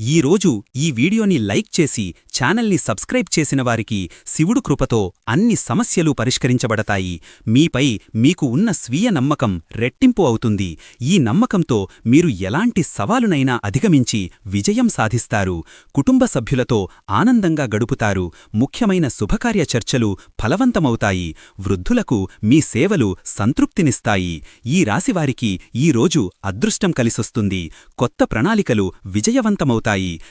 ఈరోజు ఈ వీడియోని లైక్ చేసి ఛానల్ని సబ్స్క్రైబ్ చేసిన వారికి శివుడు కృపతో అన్ని సమస్యలు పరిష్కరించబడతాయి. మీపై మీకు ఉన్న స్వీయ నమ్మకం రెట్టింపు అవుతుంది. ఈ నమ్మకంతో మీరు ఎలాంటి సవాలునైనా అధిగమించి విజయం సాధిస్తారు. కుటుంబ సభ్యులతో ఆనందంగా గడుపుతారు. ముఖ్యమైన శుభకార్య చర్చలు ఫలవంతమవుతాయి. వృద్ధులకు మీ సేవలు సంతృప్తినిస్తాయి. ఈ రాశివారికి ఈ రోజు అదృష్టం కలిసొస్తుంది. కొత్త ప్రణాళికలు విజయవంతమవుతాయి.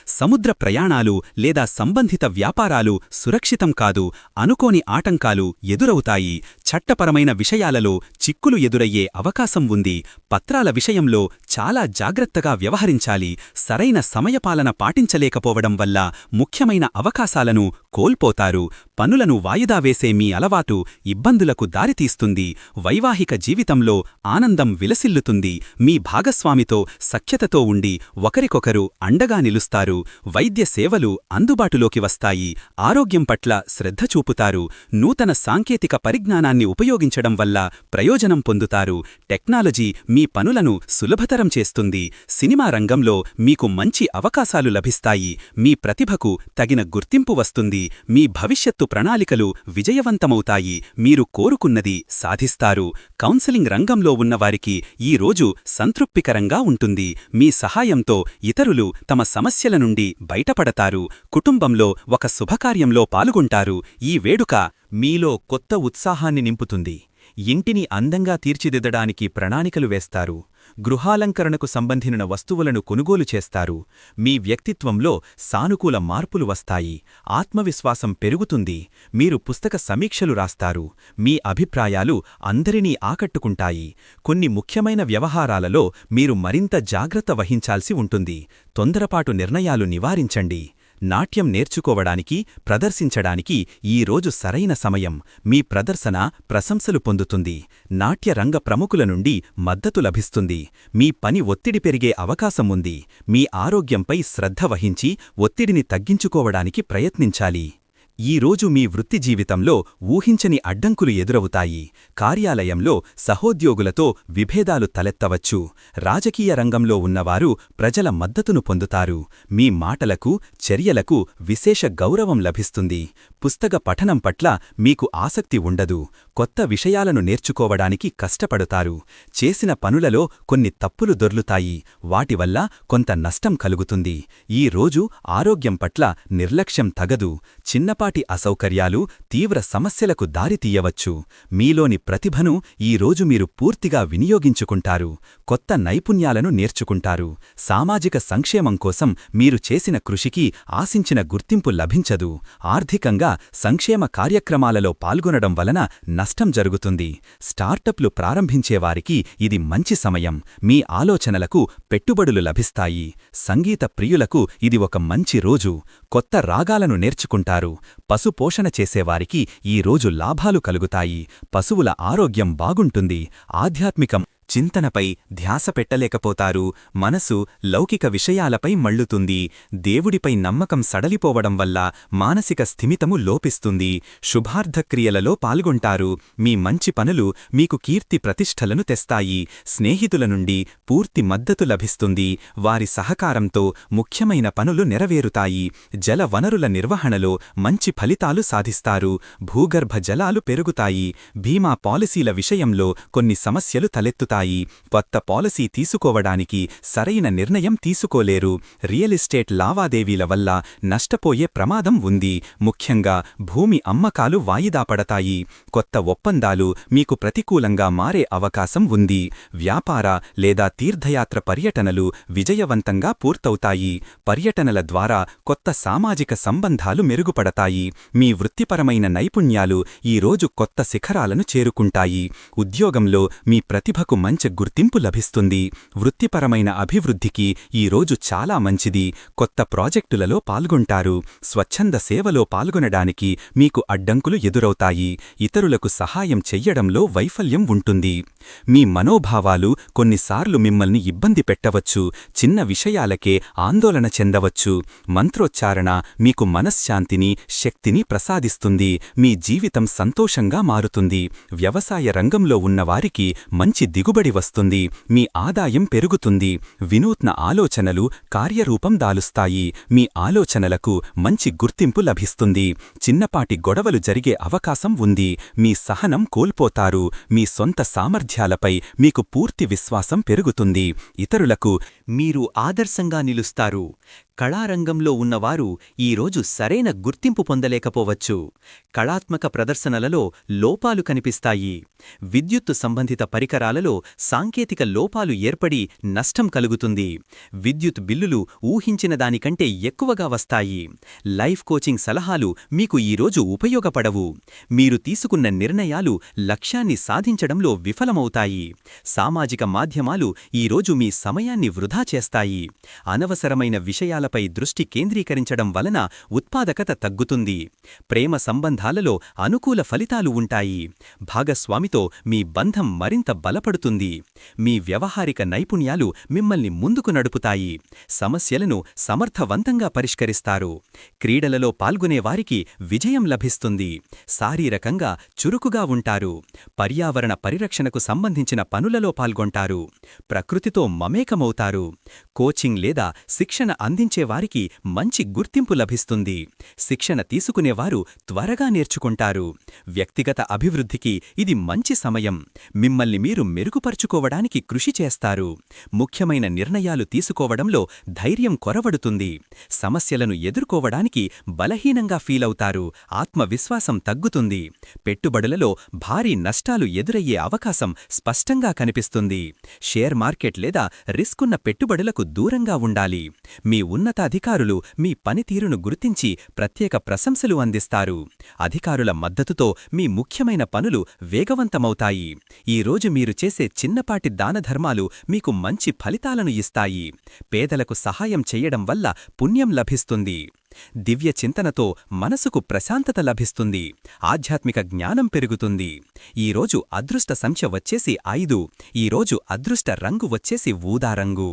సముద్ర ప్రయాణాలు లేదా సంబంధిత వ్యాపారాలు సురక్షితం కాదు. అనుకోని ఆటంకాలు ఎదురవుతాయి. చట్టపరమైన విషయాలలో చిక్కులు ఎదురయ్యే అవకాశం ఉంది. పత్రాల విషయంలో చాలా జాగ్రత్తగా వ్యవహరించాలి. సరైన సమయపాలన పాటించలేకపోవడం వల్ల ముఖ్యమైన అవకాశాలను కోల్పోతారు. పనులను వాయిదా వేసే మీ అలవాటు ఇబ్బందులకు దారితీస్తుంది. వైవాహిక జీవితంలో ఆనందం విలసిల్లుతుంది. మీ భాగస్వామితో సఖ్యతతో ఉండి ఒకరికొకరు అండగా నిలుస్తారు. వైద్య సేవలు అందుబాటులోకి వస్తాయి. ఆరోగ్యం పట్ల శ్రద్ధ చూపుతారు. నూతన సాంకేతిక పరిజ్ఞానాన్ని ఉపయోగించడం వల్ల ప్రయోజనం పొందుతారు. టెక్నాలజీ మీ పనులను సులభతరం చేస్తుంది. సినిమా రంగంలో మీకు మంచి అవకాశాలు లభిస్తాయి. మీ ప్రతిభకు తగిన గుర్తింపు వస్తుంది. మీ భవిష్యత్తు ప్రణాళికలు విజయవంతమవుతాయి. మీరు కోరుకున్నది సాధిస్తారు. కౌన్సెలింగ్ రంగంలో ఉన్నవారికి ఈ రోజు సంతృప్తికరంగా ఉంటుంది. మీ సహాయంతో ఇతరులు తమ సమస్యల నుండి బయటపడతారు. కుటుంబంలో ఒక శుభకార్యంలో పాల్గొంటారు. ఈ వేడుక మీలో కొత్త ఉత్సాహాన్ని నింపుతుంది. ఇంటిని అందంగా తీర్చిదిద్దడానికి ప్రణాళికలు వేస్తారు. గృహాలంకరణకు సంబంధించిన వస్తువులను కొనుగోలు చేస్తారు. మీ వ్యక్తిత్వంలో సానుకూల మార్పులు వస్తాయి. ఆత్మవిశ్వాసం పెరుగుతుంది. మీరు పుస్తక సమీక్షలు రాస్తారు. మీ అభిప్రాయాలు అందరినీ ఆకట్టుకుంటాయి. కొన్ని ముఖ్యమైన వ్యవహారాలలో మీరు మరింత జాగ్రత్త వహించాల్సి ఉంటుంది. తొందరపాటు నిర్ణయాలు నివారించండి. నాట్యం నేర్చుకోవడానికి ప్రదర్శించడానికి ఈ రోజు సరైన సమయం. మీ ప్రదర్శన ప్రశంసలు పొందుతుంది. నాట్య రంగ ప్రముఖుల నుండి మద్దతు లభిస్తుంది. మీ పని ఒత్తిడి పెరిగే అవకాశం ఉంది. మీ ఆరోగ్యంపై శ్రద్ధ వహించి ఒత్తిడిని తగ్గించుకోవడానికి ప్రయత్నించాలి. ఈరోజు మీ వృత్తి జీవితంలో ఊహించని అడ్డంకులు ఎదురవుతాయి. కార్యాలయంలో సహోద్యోగులతో విభేదాలు తలెత్తవచ్చు. రాజకీయ రంగంలో ఉన్నవారు ప్రజల మద్దతును పొందుతారు. మీ మాటలకు చర్యలకు విశేష గౌరవం లభిస్తుంది. పుస్తక పఠనం పట్ల మీకు ఆసక్తి ఉండదు. కొత్త విషయాలను నేర్చుకోవడానికి కష్టపడతారు. చేసిన పనులలో కొన్ని తప్పులు దొర్లుతాయి. వాటివల్ల కొంత నష్టం కలుగుతుంది. ఈ రోజు ఆరోగ్యం పట్ల నిర్లక్ష్యం తగదు. చిన్నపాటి అసౌకర్యాలు తీవ్ర సమస్యలకు దారితీయవచ్చు మీలోని ప్రతిభను ఈ రోజు మీరు పూర్తిగా వినియోగించుకుంటారు. కొత్త నైపుణ్యాలను నేర్చుకుంటారు. సామాజిక సంక్షేమం కోసం మీరు చేసిన కృషికి ఆశించిన గుర్తింపు లభించదు. ఆర్థికంగా సంక్షేమ కార్యక్రమాలలో పాల్గొనడం వలన నష్టం జరుగుతుంది. స్టార్టప్లు ప్రారంభించేవారికి ఇది మంచి సమయం. మీ ఆలోచనలకు పెట్టుబడులు లభిస్తాయి. సంగీత ప్రియులకు ఇది ఒక మంచి రోజు. కొత్త రాగాలను నేర్చుకుంటారు. పశుపోషణ చేసేవారికి ఈ రోజు లాభాలు కలుగుతాయి. పశువుల ఆరోగ్యం బాగుంటుంది. ఆధ్యాత్మికం చింతనపై ధ్యాస పెట్టలేకపోతారు. మనసు లౌకిక విషయాలపై మళ్ళుతుంది. దేవుడిపై నమ్మకం సడలిపోవడం వల్ల మానసిక స్థిమితము లోపిస్తుంది. శుభార్థక్రియలలో పాల్గొంటారు. మీ మంచి పనులు మీకు కీర్తి ప్రతిష్టలను తెస్తాయి. స్నేహితుల నుండి పూర్తి మద్దతు లభిస్తుంది. వారి సహకారంతో ముఖ్యమైన పనులు నెరవేరుతాయి. జల వనరుల నిర్వహణలో మంచి ఫలితాలు సాధిస్తారు. భూగర్భ జలాలు పెరుగుతాయి. బీమా పాలసీల విషయంలో కొన్ని సమస్యలు తలెత్తుతాయి. కొత్త పాలసీ తీసుకోవడానికి సరైన నిర్ణయం తీసుకోలేరు. రియల్ ఎస్టేట్ లావాదేవీల వల్ల నష్టపోయే ప్రమాదం ఉంది. ముఖ్యంగా భూమి అమ్మకాలు వాయిదా పడతాయి. కొత్త ఒప్పందాలు మీకు ప్రతికూలంగా మారే అవకాశం ఉంది. వ్యాపార లేదా తీర్థయాత్ర పర్యటనలు విజయవంతంగా పూర్తవుతాయి. పర్యటనల ద్వారా కొత్త సామాజిక సంబంధాలు మెరుగుపడతాయి. మీ వృత్తిపరమైన నైపుణ్యాలు ఈ రోజు కొత్త శిఖరాలను చేరుకుంటాయి. ఉద్యోగంలో మీ ప్రతిభకు మంచి మంచి గుర్తింపు లభిస్తుంది. వృత్తిపరమైన అభివృద్ధికి ఈ రోజు చాలా మంచిది. కొత్త ప్రాజెక్టులలో పాల్గొంటారు. స్వచ్ఛంద సేవలో పాల్గొనడానికి మీకు అడ్డంకులు ఎదురవుతాయి. ఇతరులకు సహాయం చెయ్యడంలో వైఫల్యం ఉంటుంది. మీ మనోభావాలు కొన్నిసార్లు మిమ్మల్ని ఇబ్బంది పెట్టవచ్చు. చిన్న విషయాలకే ఆందోళన చెందవచ్చు. మంత్రోచ్చారణ మీకు మనశ్శాంతిని శక్తిని ప్రసాదిస్తుంది. మీ జీవితం సంతోషంగా మారుతుంది. వ్యవసాయ రంగంలో ఉన్నవారికి మంచి దిగుబడి దిగుబడి వస్తుంది మీ ఆదాయం పెరుగుతుంది. వినూత్న ఆలోచనలు కార్యరూపం దాలుస్తాయి. మీ ఆలోచనలకు మంచి గుర్తింపు లభిస్తుంది. చిన్నపాటి గొడవలు జరిగే అవకాశం ఉంది. మీ సహనం కోల్పోతారు. మీ సొంత సామర్థ్యాలపై మీకు పూర్తి విశ్వాసం పెరుగుతుంది. ఇతరులకు మీరు ఆదర్శంగా నిలుస్తారు. కళారంగంలో ఉన్నవారు ఈరోజు సరైన గుర్తింపు పొందలేకపోవచ్చు. కళాత్మక ప్రదర్శనలలో లోపాలు కనిపిస్తాయి. విద్యుత్తు సంబంధిత పరికరాలలో సాంకేతిక లోపాలు ఏర్పడి నష్టం కలుగుతుంది. విద్యుత్ బిల్లులు ఊహించిన దానికంటే ఎక్కువగా వస్తాయి. లైఫ్ కోచింగ్ సలహాలు మీకు ఈరోజు ఉపయోగపడవు. మీరు తీసుకున్న నిర్ణయాలు లక్ష్యాన్ని సాధించడంలో విఫలమవుతాయి. సామాజిక మాధ్యమాలు ఈరోజు మీ సమయాన్ని వృధా చేస్తాయి. అనవసరమైన విషయాలపై దృష్టి కేంద్రీకరించడం వలన ఉత్పాదకత తగ్గుతుంది. ప్రేమ సంబంధాలలో అనుకూల ఫలితాలు ఉంటాయి. భాగస్వామితో మీ బంధం మరింత బలపడుతుంది. మీ వ్యవహారిక నైపుణ్యాలు మిమ్మల్ని ముందుకు నడుపుతాయి. సమస్యలను సమర్థవంతంగా పరిష్కరిస్తారు. క్రీడలలో పాల్గొనేవారికి విజయం లభిస్తుంది. శారీరకంగా చురుకుగా ఉంటారు. పర్యావరణ పరిరక్షణకు సంబంధించిన పనులలో పాల్గొంటారు. ప్రకృతితో మమేకమవుతారు. కోచింగ్ లేదా శిక్షణ వారికి మంచి గుర్తింపు లభిస్తుంది. శిక్షణ తీసుకునేవారు త్వరగా నేర్చుకుంటారు. వ్యక్తిగత అభివృద్ధికి ఇది మంచి సమయం. మిమ్మల్ని మీరు మెరుగుపరుచుకోవడానికి కృషి చేస్తారు. ముఖ్యమైన నిర్ణయాలు తీసుకోవడంలో ధైర్యం కొరవడుతుంది. సమస్యలను ఎదుర్కోవడానికి బలహీనంగా ఫీలవుతారు ఆత్మవిశ్వాసం తగ్గుతుంది. పెట్టుబడులలో భారీ నష్టాలు ఎదురయ్యే అవకాశం స్పష్టంగా కనిపిస్తుంది. షేర్ మార్కెట్ లేదా రిస్కున్న పెట్టుబడులకు దూరంగా ఉండాలి. మీ ఉన్న ఉన్నతాధికారులు మీ పనితీరును గుర్తించి ప్రత్యేక ప్రశంసలు అందిస్తారు. అధికారుల మద్దతుతో మీ ముఖ్యమైన పనులు వేగవంతమవుతాయి. ఈరోజు మీరు చేసే చిన్నపాటి దానధర్మాలు మీకు మంచి ఫలితాలను ఇస్తాయి. పేదలకు సహాయం చెయ్యడం వల్ల పుణ్యం లభిస్తుంది. దివ్య చింతనతో మనసుకు ప్రశాంతత లభిస్తుంది. ఆధ్యాత్మిక జ్ఞానం పెరుగుతుంది. ఈరోజు అదృష్ట సంఖ్య వచ్చేసి ఐదు. ఈరోజు అదృష్ట రంగు వచ్చేసి ఊదా రంగు.